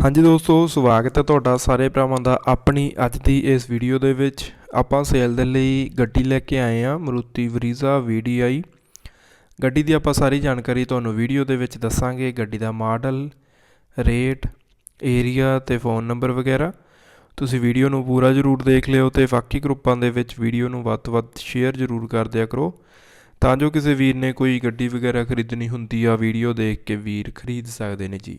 ਹਾਂਜੀ ਦੋਸਤੋ, ਸਵਾਗਤ ਹੈ ਤੁਹਾਡਾ ਸਾਰੇ ਭਰਾਵਾਂ ਦਾ ਆਪਣੀ ਅੱਜ ਦੀ ਇਸ ਵੀਡੀਓ ਦੇ ਵਿੱਚ। ਆਪਾਂ ਸੇਲ ਦੇ ਲਈ ਗੱਡੀ ਲੈ ਕੇ ਆਏ ਹਾਂ, ਮਰੂਤੀ ਵਰੀਜ਼ਾ VDI ਗੱਡੀ ਦੀ ਆਪਾਂ ਸਾਰੀ ਜਾਣਕਾਰੀ ਤੁਹਾਨੂੰ ਵੀਡੀਓ ਦੇ ਵਿੱਚ ਦੱਸਾਂਗੇ, ਗੱਡੀ ਦਾ ਮਾਡਲ, ਰੇਟ ਏਰੀਆ ਤੇ ਫੋਨ ਨੰਬਰ ਵਗੈਰਾ। ਤੁਸੀਂ ਵੀਡੀਓ ਨੂੰ ਪੂਰਾ ਜ਼ਰੂਰ ਦੇਖ ਲਿਓ ਤੇ ਬਾਕੀ ਗਰੁੱਪਾਂ ਦੇ ਵਿੱਚ ਵੀਡੀਓ ਨੂੰ ਵੱਧ ਤੋਂ ਵੱਧ ਸ਼ੇਅਰ ਜ਼ਰੂਰ ਕਰ ਦਿਆ ਕਰੋ। ਤਾਂ ਜੋ ਕਿਸੇ ਵੀਰ ਨੇ ਕੋਈ ਗੱਡੀ ਵਗੈਰਾ ਖਰੀਦਣੀ ਹੁੰਦੀ ਆ ਵੀਡੀਓ ਦੇਖ ਕੇ ਵੀਰ ਖਰੀਦ ਸਕਦੇ ਨੇ ਜੀ।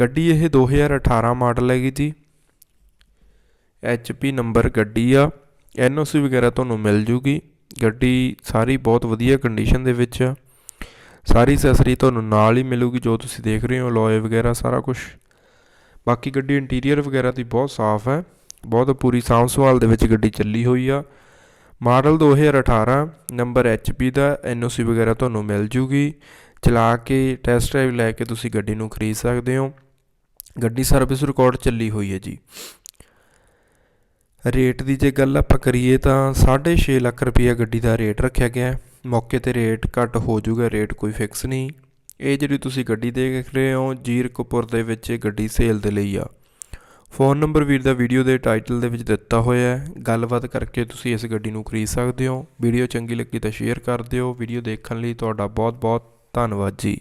ਗੱਡੀ ਇਹ 2018 ਮਾਡਲ ਹੈਗੀ ਜੀ। HP ਨੰਬਰ ਗੱਡੀ ਆ। NOC ਵਗੈਰਾ ਤੁਹਾਨੂੰ ਮਿਲ ਜੂਗੀ। ਗੱਡੀ ਸਾਰੀ ਬਹੁਤ ਵਧੀਆ ਕੰਡੀਸ਼ਨ ਦੇ ਵਿੱਚ ਆ। ਸਾਰੀ ਅਸੈਸਰੀ ਤੁਹਾਨੂੰ ਨਾਲ ਹੀ ਮਿਲੂਗੀ ਜੋ ਤੁਸੀਂ ਦੇਖ ਰਹੇ ਹੋ ਲੋਏ ਵਗੈਰਾ ਸਾਰਾ ਕੁਝ ਬਾਕੀ ਗੱਡੀ ਇੰਟੀਰੀਅਰ ਵਗੈਰਾ ਦੀ ਬਹੁਤ ਸਾਫ਼ ਹੈ। ਬਹੁਤ ਪੂਰੀ ਸਾਂਭ ਸੰਭਾਲ ਦੇ ਵਿੱਚ ਗੱਡੀ ਚੱਲੀ ਹੋਈ ਆ। ਮਾਡਲ 2018 ਨੰਬਰ HP ਦਾ NOC ਵਗੈਰਾ ਤੁਹਾਨੂੰ ਮਿਲ ਜੂਗੀ। ਚਲਾ ਕੇ ਟੈਸਟ ਡਰਾਈਵ ਲੈ ਕੇ ਤੁਸੀਂ ਗੱਡੀ ਨੂੰ ਖਰੀਦ ਸਕਦੇ ਹੋ। ਗੱਡੀ ਸਰਵਿਸ ਰਿਕਾਰਡ ਚੱਲੀ ਹੋਈ ਹੈ ਜੀ। ਰੇਟ ਦੀ ਜੇ ਗੱਲ ਆਪਾਂ ਕਰੀਏ ਤਾਂ 6.5 ਲੱਖ ਰੁਪਈਆ ਗੱਡੀ ਦਾ ਰੇਟ ਰੱਖਿਆ ਗਿਆ ਹੈ। ਮੌਕੇ ਤੇ ਰੇਟ ਘੱਟ ਹੋ ਜਾਊਗਾ ਰੇਟ ਕੋਈ ਫਿਕਸ ਨਹੀਂ। ਇਹ ਜਿਹੜੀ ਤੁਸੀਂ ਗੱਡੀ ਦੇਖ ਰਹੇ ਹੋ, ਜੀਰਕਪੁਰ ਦੇ ਵਿੱਚ ਇਹ ਗੱਡੀ ਸੇਲ ਦੇ ਲਈ ਆ। ਫੋਨ ਨੰਬਰ ਵੀਰ ਦਾ ਵੀਡੀਓ ਦੇ ਟਾਈਟਲ ਦੇ ਵਿੱਚ ਦਿੱਤਾ ਹੋਇਆ ਹੈ। ਗੱਲਬਾਤ ਕਰਕੇ ਤੁਸੀਂ ਇਸ ਗੱਡੀ ਨੂੰ ਖਰੀਦ ਸਕਦੇ ਹੋ। ਵੀਡੀਓ ਚੰਗੀ ਲੱਗੀ ਤਾਂ ਸ਼ੇਅਰ ਕਰ ਦਿਓ। ਵੀਡੀਓ ਦੇਖਣ ਲਈ ਤੁਹਾਡਾ ਬਹੁਤ ਬਹੁਤ ਧੰਨਵਾਦ ਜੀ।